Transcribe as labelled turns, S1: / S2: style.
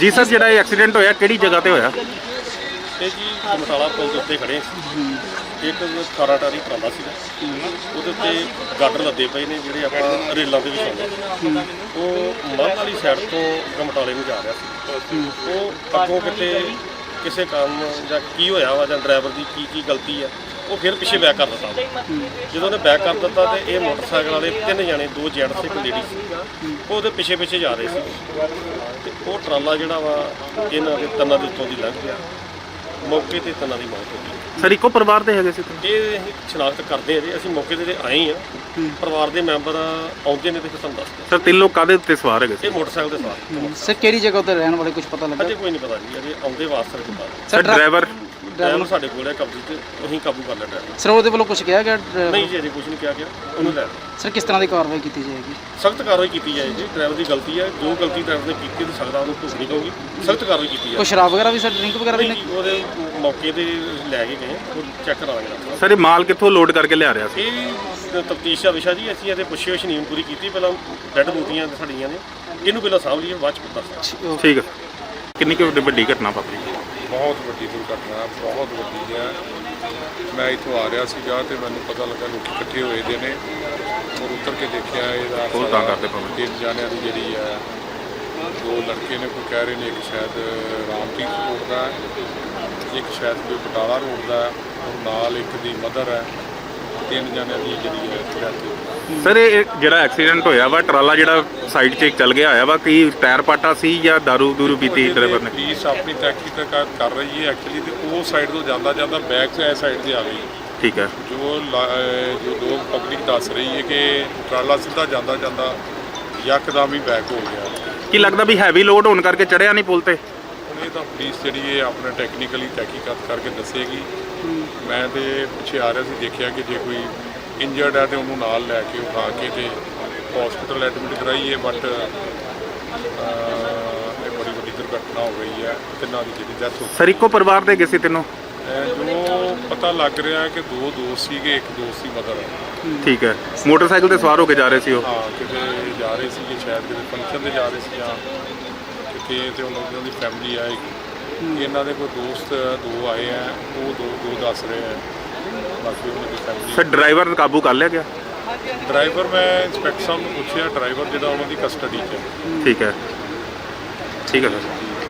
S1: ਜੀ ਸਰ, ਜਿਹੜਾ ਇਹ ਐਕਸੀਡੈਂਟ ਹੋਇਆ, ਕਿਹੜੀ ਜਗ੍ਹਾ ਤੇ ਹੋਇਆ?
S2: ਇਹ ਜੀ ਮਸਾਲਾ ਪੁਲ ਦੇ ਉੱਤੇ ਖੜੇ ਸੀ ਇੱਕ ਖਾਰਾ ਟਾਰੀ ਟਰਾਲਾ ਸੀਗਾ। ਉਹਦੇ ਉੱਤੇ ਗਾਡਰ ਲੱਦੇ ਪਏ ਨੇ, ਜਿਹੜੇ ਆਪਾਂ ਰੇਲਾਂ ਦੇ ਵਿਛਾਉਂਦੇ ਉਹ ਮੱਧ ਵਾਲੀ ਸਾਈਡ ਤੋਂ ਗਮਟਾਲੇ ਨੂੰ ਜਾ ਰਿਹਾ ਸੀ। ਉਹ ਅੱਗੋਂ ਕਿਤੇ ਕਿਸੇ ਕੰਮ ਜਾਂ ਕੀ ਹੋਇਆ ਵਾ ਜਾਂ ਡਰਾਈਵਰ ਦੀ ਕੀ ਕੀ ਗਲਤੀ ਆ ਉਹ ਫਿਰ ਪਿੱਛੇ ਬੈਕ ਕਰ ਦਿੱਤਾ। ਜਦੋਂ ਉਹਨੇ ਬੈਕ ਕਰ ਦਿੱਤਾ ਤੇ ਇਹ ਮੋਟਰਸਾਈਕਲ ਵਾਲੇ ਤਿੰਨ ਜਣੇ ਦੋ ਜੈਂਟਸ ਇੱਕ ਲੇਡੀ ਸੀ। ਉਹ ਉਹਦੇ ਪਿੱਛੇ ਪਿੱਛੇ ਜਾ ਰਹੇ ਸੀ। ਤੇ ਉਹ ਟਰਾਲਾ ਜਿਹੜਾ ਵਾ ਇਹਨਾਂ ਦੇ ਤੰਨਾਂ ਦੇ ਉੱਤੋਂ ਦੀ ਲੰਘ ਗਿਆ। ਮੌਕੇ ਤੇ ਤੰਨਾਂ ਦੀ ਮੌਤ ਹੋ ਗਈ।
S1: ਸਰ ਇੱਕੋ ਪਰਿਵਾਰ ਦੇ ਹੈਗੇ ਸੀ ਤੁਸੀਂ?
S2: ਇਹ ਅਸੀਂ ਸ਼ਨਾਖਤ ਕਰਦੇ ਹਾਂ ਜੀ। ਅਸੀਂ ਮੌਕੇ ਤੇ ਆਏ ਆ ਪਰਿਵਾਰ ਦੇ ਮੈਂਬਰ ਆਉਂਦੇ ਨੇ ਤੇ ਤੁਹਾਨੂੰ ਦੱਸਦੇ
S1: ਸਰ ਤਿੰਨ ਲੋਕ ਕਾਦੇ ਉੱਤੇ ਸਵਾਰ ਹੈਗੇ ਸੀ?
S2: ਇਹ ਮੋਟਰਸਾਈਕਲ ਦੇ ਸਵਾਰ।
S3: ਸਰ ਕਿਹੜੀ ਜਗ੍ਹਾ ਤੇ ਰਹਿਣ ਵਾਲੇ ਕੁਝ ਪਤਾ ਲੱਗਾ?
S2: ਅਜੇ ਕੋਈ ਨਹੀਂ ਪਤਾ ਜੀ। ਅਜੇ ਆਉਂਦੇ ਵਾਸਤੇ
S1: ਸਰ ਡਰਾਈਵਰ
S2: ਡਰਾਈਵਰ ਸਾਡੇ ਕੋਲ ਹੈ ਕਬਜ਼ੇ ਤੇ ਅਸੀਂ ਕਾਬੂ ਕਰ ਲਿਆ ਡਰਾਈਵਰ
S3: ਸਰ ਉਹਦੇ ਵੱਲੋਂ ਕੁਝ ਕਿਹਾ ਗਿਆ?
S2: ਨਹੀਂ ਜੀ ਅਜੇ ਕੁਝ ਨਹੀਂ ਕਿਹਾ ਗਿਆ ਉਹਨੂੰ ਲੈ
S3: ਸਰ ਕਿਸ ਤਰ੍ਹਾਂ ਦੀ ਕਾਰਵਾਈ ਕੀਤੀ ਜਾਏਗੀ?
S2: ਸਖਤ ਕਾਰਵਾਈ ਕੀਤੀ ਜਾਏ ਜੀ ਡਰਾਈਵਰ ਦੀ ਗਲਤੀ ਹੈ ਜੋ ਗਲਤੀ ਡਰਾਈਵਰ ਨੇ ਕੀਤੀ ਤੇ ਸਕਦਾ ਉਹਨੂੰ ਭੁਗਤਣੀ ਪਊਗੀ ਸਖਤ ਕਾਰਵਾਈ ਕੀਤੀ
S3: ਕੋਈ
S2: ਜਾਏ
S3: ਸ਼ਰਾਬ ਵਗੈਰਾ ਵੀ ਸਰ ਡਰਿੰਕ ਵਗੈਰਾ ਵੀ
S2: ਨਹੀਂ ਉਹਦੇ ਮੌਕੇ ਤੇ ਲੈ ਕੇ ਗਏ ਉਹ ਚੈੱਕ ਕਰਾਵਾਂਗੇ ਡਾਕਟਰ
S1: ਸਰ ਇਹ ਮਾਲ ਕਿੱਥੋਂ ਲੋਡ ਕਰਕੇ ਲਿਆ ਰਿਹਾ ਸੀ?
S2: ਇਹ ਤਫਤੀਸ਼ ਦਾ ਵਿਸ਼ਾ ਜੀ ਅਸੀਂ ਇਹਦੇ ਪੁੱਛੇ ਨੀਮ ਪੂਰੀ ਕੀਤੀ ਪਹਿਲਾਂ ਡੈਡ ਬੂਟੀਆਂ ਸਾਡੀਆਂ ਨੇ ਇਹਨੂੰ ਪਹਿਲਾਂ ਸਾਂਭ ਲਈਏ ਬਾਅਦ ਚ ਪਤਾ ਸੀ
S1: ਠੀਕ ਹੈ। ਕਿੰਨੀ ਕੁ ਵੱਡੀ- ਵੱਡੀ ਘਟਨਾ ਵਾਪਰੀ?
S4: ਬਹੁਤ ਵੱਡੀ ਦੁਰਘਟਨਾ ਬਹੁਤ ਵੱਡੀ ਹੈ। ਮੈਂ ਇੱਥੋਂ ਆ ਰਿਹਾ ਸੀਗਾ ਤੇ ਮੈਨੂੰ ਪਤਾ ਲੱਗਾ ਲੋਕ ਇਕੱਠੇ ਹੋਏ ਦੇ ਨੇ। ਔਰ ਉੱਤਰ ਕੇ ਦੇਖਿਆ ਇਹਦਾ
S1: ਉਹ ਤਾਂ ਕਰਦੇ ਪਏ।
S4: ਤਿੰਨ ਜਾਣਿਆਂ ਦੀ ਜਿਹੜੀ ਹੈ ਦੋ ਲੜਕੇ ਨੇ ਕੋਈ ਕਹਿ ਰਹੇ ਨੇ ਇੱਕ ਸ਼ਾਇਦ ਰਾਮਪੀਰ ਰੋਡ ਦਾ ਇੱਕ ਸ਼ਾਇਦ ਕੋਈ ਬਟਾਲਾ ਰੋਡ ਦਾ ਔਰ ਨਾਲ ਇੱਕ ਦੀ ਮਦਰ ਹੈ। ਤਿੰਨ ਜਾਣਿਆਂ ਦੀ ਜਿਹੜੀ ਹੈ death ਹੋ ਗਈ।
S1: ਸਰ ਇਹ ਜਿਹੜਾ ਐਕਸੀਡੈਂਟ ਹੋਇਆ ਵਾ ਟਰਾਲਾ ਜਿਹੜਾ ਸਾਈਡ 'ਚ ਚੱਲ ਗਿਆ ਆਇਆ ਵਾ ਕੀ ਟਾਇਰ ਪਾਟਾ ਸੀ ਜਾਂ ਦਾਰੂ ਦੂਰੂ ਪੀਤੀ ਡਰਾਈਵਰ ਨੇ?
S4: ਪੁਲਿਸ ਆਪਣੀ ਤਹਿਕੀਕਾਤ ਕਰ ਰਹੀ ਹੈ ਐਕਚੁਅਲੀ ਤੇ ਉਹ ਸਾਈਡ ਤੋਂ ਜਾਂਦਾ ਜਾਂਦਾ ਬੈਕ ਤੋਂ ਸਾਈਡ ਤੇ ਆ ਗਈ।
S1: ਠੀਕ ਹੈ।
S4: ਜੋ ਲਾ- ਅਹ ਜੋ ਲੋਕ ਪਬਲਿਕ ਦੱਸ ਰਹੀ ਹੈ ਕਿ ਟਰਾਲਾ ਸਿੱਧਾ ਜਾਂਦਾ ਜਾਂਦਾ ਯਕਦਮ ਹੀ ਬੈਕ ਹੋ ਗਿਆ।
S1: ਕੀ ਲੱਗਦਾ ਵੀ ਹੈਵੀ ਲੋਡ ਹੋਣ ਕਰਕੇ ਚੜਿਆ ਨਹੀਂ ਪੁਲ ਤੇ?
S4: ਹੁਣ ਇਹ ਤਾਂ ਪੁਲਿਸ ਜਿਹੜੀ ਹੈ ਆਪਣਾ ਟੈਕਨੀਕਲੀ ਤਹਿਕੀਕਾਤ ਕਰਕੇ ਦੱਸੇਗੀ। ਮੈਂ ਤੇ ਪਿੱਛੇ ਆ ਰਿਹਾ ਸੀ ਦੇਖਿਆ ਕਿ ਜੇ ਕੋਈ ਇੰਜਰਡ ਹੈ ਤੇ ਉਹਨੂੰ ਨਾਲ ਲੈ ਕੇ ਉਠਾ ਕੇ ਤੇ ਹਸਪੀਟਲ ਐਡਮਿਟ ਕਰਾਈਏ ਬਟ ਇਹ ਬੜੀ ਵੱਡੀ ਦੁਰਘਟਨਾ ਹੋ ਗਈ ਹੈ ਤਿੰਨਾਂ ਦੀ ਜਿਹੜੀ ਡੈਥ ਹੋ ਗਈ।
S1: ਸਰ ਇੱਕੋ ਪਰਿਵਾਰ ਦੇ ਗਏ ਸੀ ਤਿੰਨੋਂ?
S4: ਜੋ ਪਤਾ ਲੱਗ ਰਿਹਾ ਹੈ ਕਿ ਦੋ ਦੋਸਤ ਸੀਗੇ ਇੱਕ ਦੋਸਤ ਦੀ ਮਦਰ।
S1: ਠੀਕ ਹੈ। ਮੋਟਰਸਾਈਕਲ ਤੇ ਸਵਾਰ ਹੋ ਕੇ ਜਾ ਰਹੇ ਸੀ ਉਹ?
S4: ਹਾਂ ਕਿਤੇ ਜਾ ਰਹੇ ਸੀਗੇ ਸ਼ਾਇਦ ਕਿਤੇ ਫੰਕਸ਼ਨ ਤੇ ਜਾ ਰਹੇ ਸੀ ਜਾਂ ਕਿਤੇ ਤੇ ਉਹਨਾਂ ਦੀ ਫੈਮਿਲੀ ਆਏਗੀ ਇਹਨਾਂ ਦੇ ਕੋਈ ਦੋਸਤ ਦੋ ਆਏ ਆ ਉਹ ਦੋ ਦੋ ਦੱਸ ਰਹੇ ਆ। ਬਾਕੀ ਉਹਨਾਂ ਦੀ
S1: ਸਰ
S4: ਫੈਮਿਲੀ
S1: ਡਰਾਈਵਰ ਕਾਬੂ ਕਰ ਲਿਆ ਗਿਆ
S4: ਡਰਾਈਵਰ ਮੈਂ ਇੰਸਪੈਕਟਰ ਸਾਹਿਬ ਨੂੰ ਪੁੱਛਿਆ ਡਰਾਈਵਰ ਜਿਹੜਾ ਉਹਨਾਂ ਦੀ ਕਸਟਡੀ 'ਚ ਹੈ।
S1: ਠੀਕ ਹੈ। ਠੀਕ ਹੈ ਸਰ।